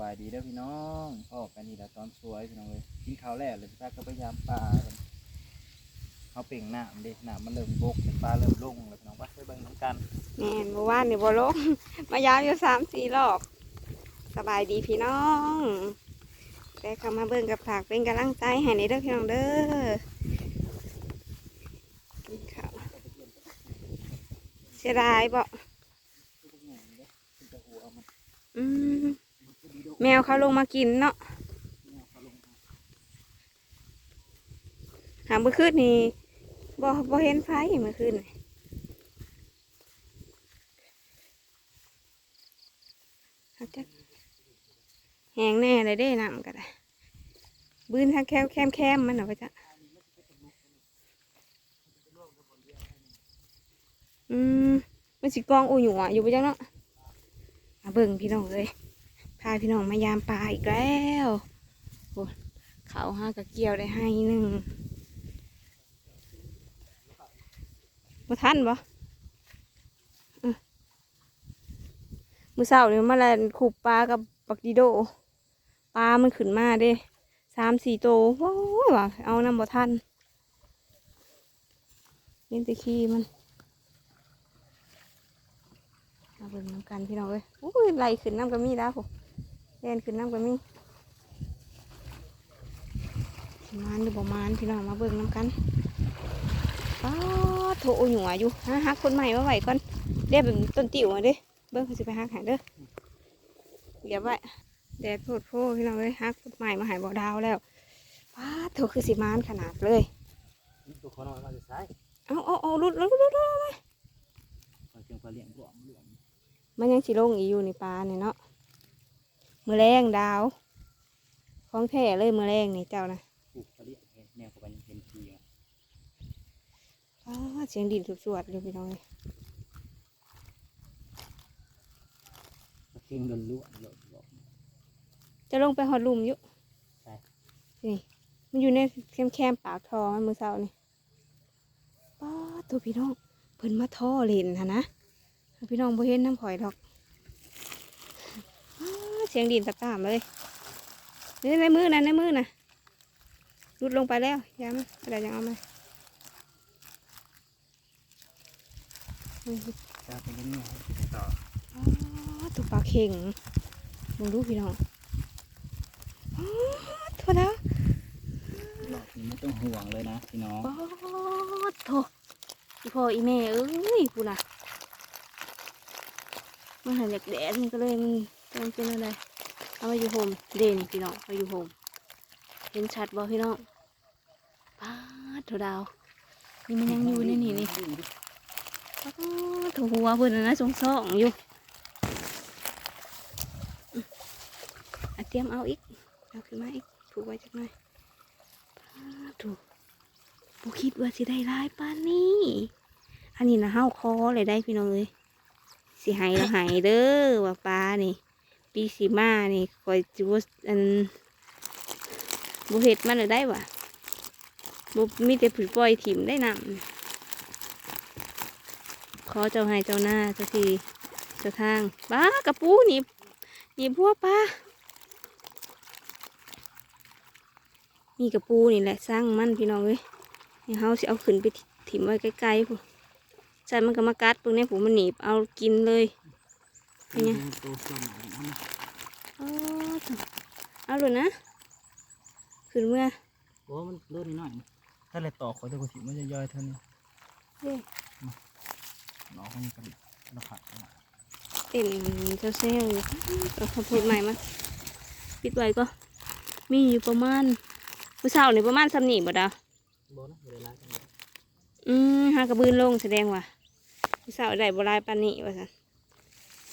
บายดีเด้อพี่น้องพ่อกันนี่แหละตอนสวยพี่น้องเลยกินข้าวแล้วเลยพี่ตาก็พยายามปลากันเขาเป่งหน้ามันดิหน้ามันเริ่มบกปลาเริ่มลงเลยพี่น้องว่าไปเบิ่งน้ำกันแม่นเมื่อวานนี่บ่ลงมายามอยู่สามสี่รอบสบายดีพี่น้องแต่เข้ามาเบิ่งกับผากเป็นกำลังใจให้ในเด้อพี่น้องเด้อกินข้าวเสียดายบ่อืม แมวเขาลงมากินเนาะหาเมื่อคืนนี่บ่บ่เห็นไฟเมื่อคืนอาจักแหงแน่เลยได้นำก็ได้บืนทางแคมแคมแคมมันเอาไปจ้ะอืมมันสิกองอูอยู่อะอยู่ไปจังเนาะเบิ่งพี่น้องเลย พาพี่น้องมายามปลาอีกแล้วโอ้เขาห้ากระเกี่ยวได้ให้หนึ่งมาทันบ่มือเสาเนี่ยมาแลนขูบปลากับปักดิโด ปลามันขึ้นมาเด้สามสี่โตว้าวเอาน้ำบ่ทันเล่นตะขี้มันมาเบิ่งน้ำกันพี่น้องเอ้ยอุ้ยไหลขึ้นน้ำก็มีแล้วผม เล่นขึ้นน้ำก็มีสิมานหรือบ่มานพี่น้องมาเบิ่งน้ำกันป้าดโถหนัวอยู่ฮะฮักคนใหม่มาไหวก่อนเรียกเป็นต้นติ๋วมาเด้เบิ้งเขาจะไปหักหายเด้อเดี๋ยวไว้แดดโพดโพพี่น้องเลยหักพุดใหม่มาหายบ่อดาวแล้วป้าดโถคือสีมานขนาดเลยตัวเขาน้อยมาจะใช้เอาเอาเอาลุดลุดลุดลุดลุดคอยเชียงปลาเลี้ยงบวมบวมมันยังสิลงอีอยู่ในปลาเนี่ยเนาะ มือแรงดาวของแท้เลยมือแรงนี่เจ้านะปลูกปลาเลี้ยงแนวเขาไปเป็นทีอะป้าดเสียงดินสวดๆเลยพี่น้องเลยปลาเค็งล้วนล้วนล้วนล้วนจะลงไปหอดหลุมอยู่ใช่นี่ มันอยู่ในแคมแคมๆปากทอมันมือเศร้านี่ป้าดตัวพี่น้องเพิ่นมาท่อเลนฮะนะพี่น้องบ่เห็นน้ำข่อยดอกอ้า เสียงดินตะกร้ามเลยนี่ในมือนะในมือนะรุดลงไปแล้วย้ำอะไรยังเอามาจะเป็นยังไงต่ออ๋อตัวปลาเข่งมึงดูพี่น้องอ๋อโทษแล้วหลอกนี่ไม่ต้องห่วงเลยนะพี่น้องอ๋อโทษอีพ่ออีแม่เอ้ยกูน่ะมันหันจากแดดมันก็เลยมัน มันเป็นอะไรเอามาอยู่โฮมเด่นพี่น้องเอาอยู่โฮมเห็นชัดบ่พี่น้องป้าดโถดาว นี่มันยังอยู่ในนี่นี่อ๋อถูหัวเพิ่นนะนะสงสองอยู่เตรียมเอาอีก เอาขึ้นมาอีกถูกไว้จักหน่อยอ่าถูกบ่คิดว่าสิได้หลายปานนี้อันนี้นะเฮาคอเลยได้พี่น้องเลยสิห้แล้วให้เด้อว่าปลานี่ ปีสีมานี่คอยจิบอันบ่เฮ็ดมันเลยได้ว่ะบ่มีแต่ผืนปล่อยถิ่มได้นำขอเจ้าให้เจ้าหน้าเจ้าทีเจ้าทางป้ากระปูหนีบหนีบพวกป้านี่กระปูนี่แหละสร้างมันพี่น้องเลยนี่เฮาสิเอาขึ้นไปถิ่มไว้ไกลๆผู้ใส่มันก็มากัดตรงนี้ผมมันหนีบเอากินเลยเป็นไงตัวส่วนไหน เอามาอ๋อจ้ะเอาเลยนะขึ้นเมื่อโอ้มันเลื่อนนิดหน่อยถ้าเลยต่อขอจะกระถิ่นมันจะย่อยเท่านี้เฮ้ยน้องคนนี้กันเราผัดกันเต้นเจ้าเซลอยู่เอาคำพูดใหม่มาปิดไว้ก็ มีอยู่ประมาณผู้สาวนี่ประมาณสำนีบ่ดาวโบนะเวลากันอืมหากระบืนลงแสดงว่าผู้สาวได้บหลายปานนี้ว่าสัน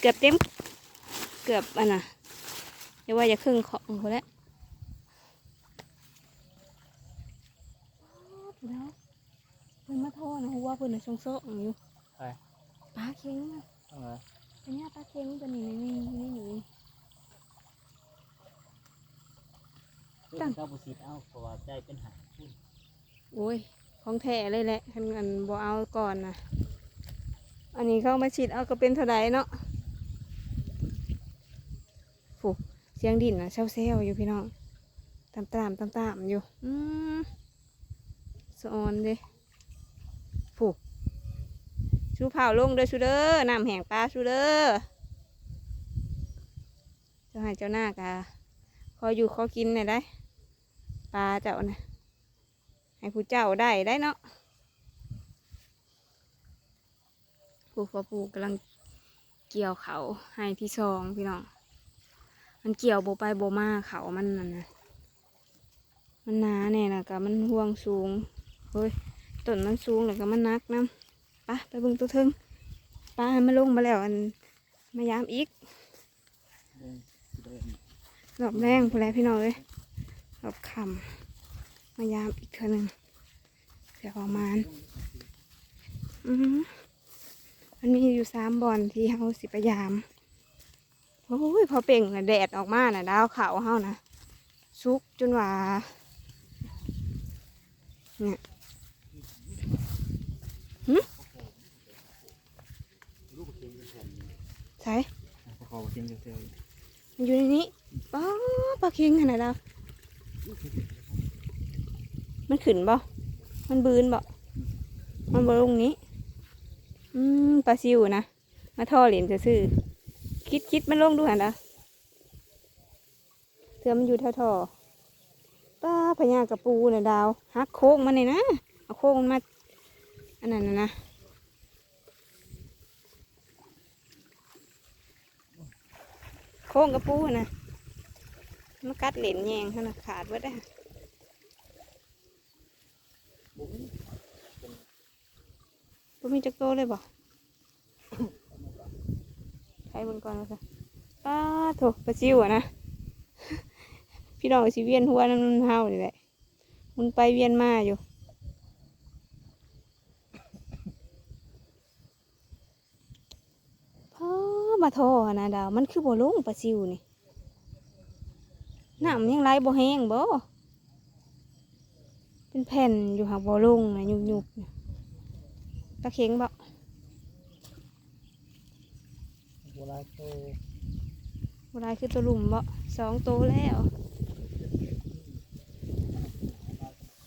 เกือบเต็ม เกือบอันน่ะ อย่าว่าจะครึ่งของคนแล้วแล้วเพิ่นมาโทษนะว่าเพิ่นน่ะชงโซ่อยู่ใช่ปลาเค็งน่ะเอาไว้อันเนี้ยปลาเค็งตัวนี้นี่นี่นี่นี่ตั้งเจ้าบุษีเอาเพราะว่าใจเป็นหายโอ้ย ของแท้เลยแหละคันอันบ่เอาก่อนนะอันนี้เข้ามาฉีดเอาก็เป็นเท่าไหร่เนาะผู เสียงดินนะเซลเซลอยู่พี่น้องตามตามตามตามอยู่อืมสอนเด้ผูกชูเผาลงเด้อชูเด้อน้ำแห้งปลาชูเด้อเจ้าให้เจ้าหน้ากะขออยู่ขอกินหน่อยได้ปลาเจ้านะให้ผู้เจ้าได้ได้เนาะผูกพอผูกกำลังเกี่ยวเขาให้ที่ซองพี่น้อง มันเกี่ยวโบไปโบมาเขามันนั่นนะมันหนาแน่นะกะมันห่วงสูงเฮ้ยต้นมันสูงแล้วก็มันนักน้ำไปไปเบิ่งตัวเทิงปลาให้มันลงมาแล้วอันมายามอีกเดินเดินรอบแรงพอแล้วพี่น้องเลยรอบคำมายามอีกเท่านึงเดี๋ยวประมาณอือมันมีอยู่สามบอนที่เฮาสิพยายาม โอ้ยพอเป่งแดดออกมาน่ะดาวขาวเฮานะสุกจนว่าเนี่ยหึใช่พอเขาเทียมเจอมันอยู่ในนี้ป้าปลาเค็งขนาดเรามันขึ้นบ่ มันบืนบ่ มันบ่ลงนี้ อืมปลาซิวนะ มาท่อเหรียญจะซื่อ คิดคิดมันลงดูหันนะเถื่อมันอยู่แถวท่อป้าพญากระปูน่ะดาวหักโค้งมันเลยนะเอาโค้งมันมาอันนั้นนะนะโค้งกระปูนะมากัดเหรียญแยงขนาดขาดไว้ได้อบ่มีจักโตเลยบ่ใช้บนก่อนว่าซะป้าโถปลาซิวอะนะ พี่น้องสิเวียนหัวน้ำเฮานี่แหละมันไปเวียนมาอยู่พ่อมาโทอะนะดาว มันคือบ่ลงปลาซิวนี่น้ำยังไหลบ่แห้งบ่เป็นแผ่นอยู่หาบ่ลงนะยุบยุบๆน่ะตะเข็งบ่ โบลายโตเวลาคือตัวหลุมบ่สองโตแล้ว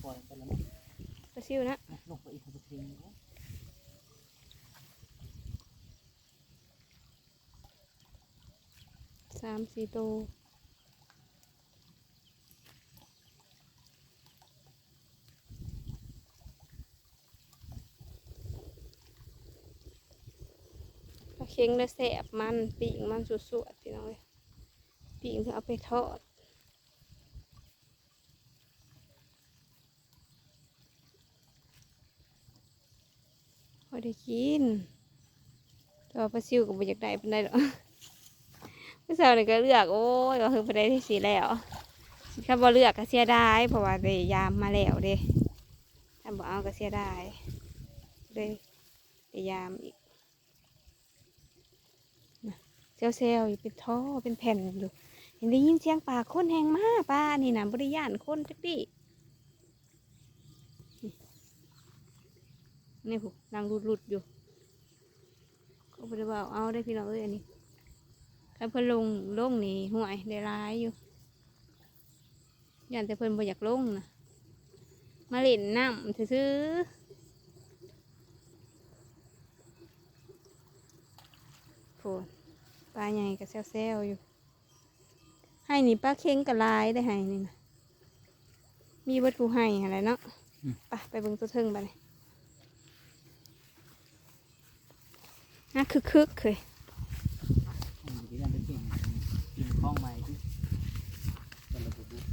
ปล่อยไปแล้วปลาซิวนะลงไปอีกคนทิ้งสามสี่โตวปลาเค็งแล้วแสบมันปีกมันสุดๆพี่น้องเอ้ยปีกเอาไปทอดพอได้กินตัวปลาซิวก็บ่อยากได้เป็นได้หรอกเมื่อเช้านี่ก็เลือกโอ้ยก็คือไปได้ที่สีแล้วถ้าบ่เลือกก็เสียดายเพราะว่าได้ยามมาแล้วเด้ถ้าบ่เอาก็เสียดายเลยได้ยามอีกนะ เซลเซลอยู่เป็นท่อเป็นแผ่นอยู่เห็นได้ยินเสียงปลาคนแหงมากป้านี่นะบริยานคนจักดินี่ผูนางรุดๆอยู่ก็บริว่าเอาได้พี่น้องเอ้ยอันนี้ถ้าเพิ่นลงลงนี่ห่วยได้ร้ายอยู่ยันแต่เพิ่นบ่อยากลงนะมาเล่นน้ำซื้อๆโผ ปลาใหญ่กับแซวๆอยู่ ให้นี่ปลาเค็งกับลายได้ให้นี่นะมีวัตถุให้อะไรเนาะไปไปเบิ่งตัวเทิงไปเลยน่าคึกๆเคยอยู่ที่นั่นเป็นเก่งกินข้องใหม่ที่เป็นระบบบุ๊ก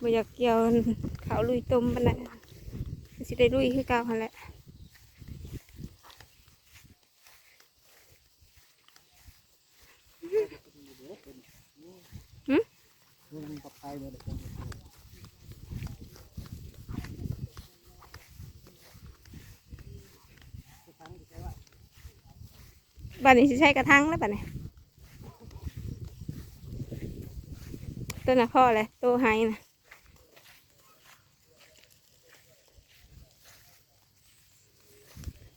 บ่อยากเกี่ยวเขาวลุยต้มปานใดสิได้ลุยคือเก่าหั่นแหละ คือ มันปลอดภัยเลยบัดนี้สิใช้กระทังแล้วบัดนี้ตัวน่ะพ่อเลยตัวไห้นะ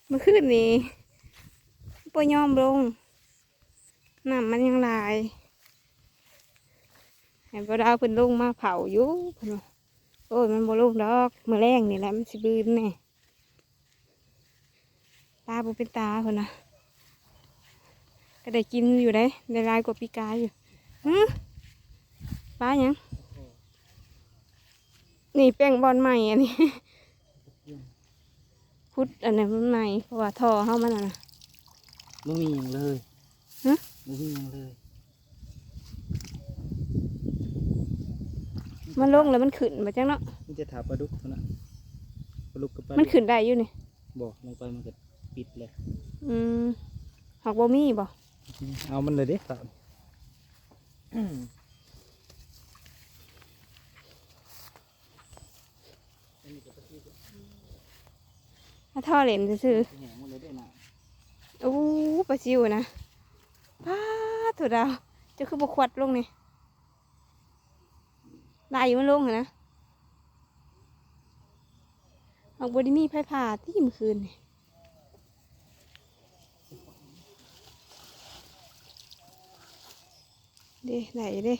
เมื่อคืนนี้ปยอมลงน้ำมันยังลาย ให้บ่ดาวเพิ่นลงมาเผาอยู่เพิ่นว่าโอ้ยมันบ่ลงดอกมื้อแรงนี่แหละมันสิบืนแน่ตาบ่เป็นตาเพิ่นน่ะก็ได้กินอยู่ได้ได้หลายกว่าปีกายอยู่หึปลาหยังนี่แป้งบอลใหม่อันนี้พุดอันนั้นมันใหม่เพราะว่าท่อเฮามันน่ะนะไม่มีอย่างเลยฮะไม่มีอย่างเลย มันลงแล้วมันขึ้นมาจังเนาะมันจะถาปลาดุกเท่านั้นปลาดุกกับปลามันดุกขึ้นได้อยู่นี่บอกลงไปมันก็ปิดเลยอืมหอกบ่มีบ่เอามันเลยเด้ครับถ้าท่อเหลมซื่อแหงมันเลยได้หนาๆอู้ปลาซิวนะป้าดถั่วดาวจะคือบ่ควัดลงนี่ ได้อยู่มันลงหั่นนะหอกบ่ได้มีไผผ่าที่เมื่อคืนนี่เด้ได้อยู่เด้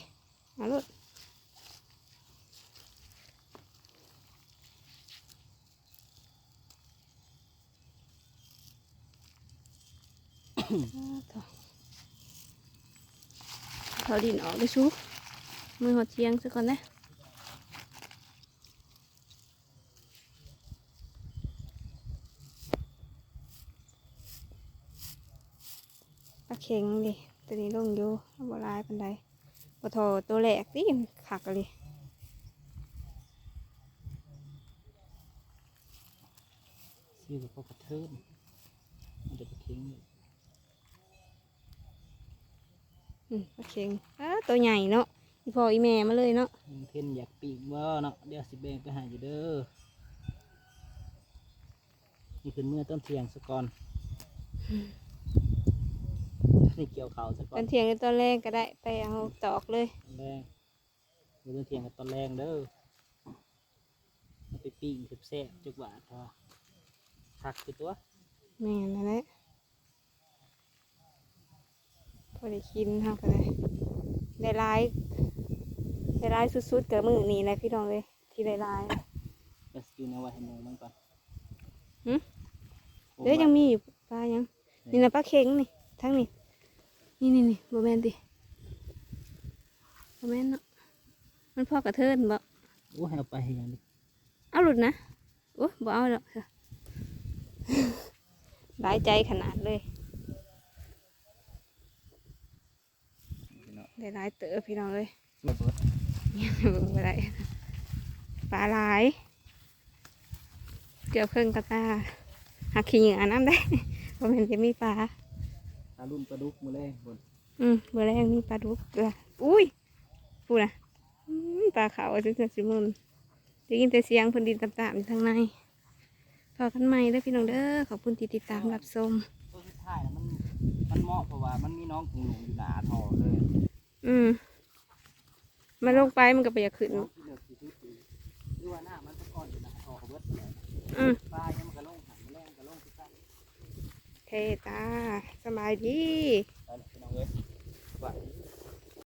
เอาลูกเขาดินออกได้ชูมือหดเชียงซะก่อนนะ ปลาเข็งดิตัวนี้ลงอยู่บ่หลายปันใดปะโถตัวแหลกนี่ขักเลยซื้อกับพ่อกระเทินมันจะไปทิ้งเลยอืมปลาเข็งอ้าตัวใหญ่เนาะอีพ่ออีแม่มาเลยเนาะมันเทนอยากปีกว่าเนาะเดี๋ยวสิแบ่งไปหาอยู่เด้อนี่คือเมื่อต้นเทียงสะก่อน นี่เกี่ยวเขาสะก่อตอนนเที่ยงหรือตอนแรกก็ได้ไปเอาตอกเลยตอนแรงมือต้นเทียงกับตอนแรงเด้อเอาไปปิ้งแซ่บๆจุกบาทพอผักคือตัวแม่นั่นแหละพอได้กินเท่ากันเลยได้ร้ายได้ร้ายสุดๆกับมือนี่แหละพี่น้องเลยที่ได้ร้าย ก็สกิลเอาไว้ให้หนูมันก่อนหึเดี๋ยวยังมีอยู่ปลายังนี่นะปลาเค็งนี่ ทั้งนี่นี่นี่นี่โบแมนติโบแมนเนาะ มันพอกระเทินบ่โอ้ให้เอาไปให้ยังดิเอาหลุดนะ โอ้บ่เอาหรอกค่ะหลายใจขนาดเลยได้หลายเต๋อพี่น้องเลยระเบิดยังเบิ่งบ่ได้ปลาหลาย เกือบครึ่งกระตาหักขี้เหงื่อน้ำได้เพราะมันจะมีปลา ตาลุ่นปลาดุกมือแรงบนอืมเบอร์แรกมีปลาดุกเกลืออุ้ยพูดนะอืมปลาขาวจุดสิมุนได้ยินแต่เสียงเพื้นดินต่ำๆอยู่ทางในพอกันใหม่เด้อพี่น้องเด้อขอบคุณที่ติดตามรับชมตัวสุดท้ายนะมันมันเหมาะเพราะว่ามันมีน้องกุงหลงอยู่หนาทอเลย อืมมันลงไปมันก็ไปอยากขึ้นน้องที่เหลือที่สุดคือหรือว่าหน้ามั เทตาสบายดีสบายดี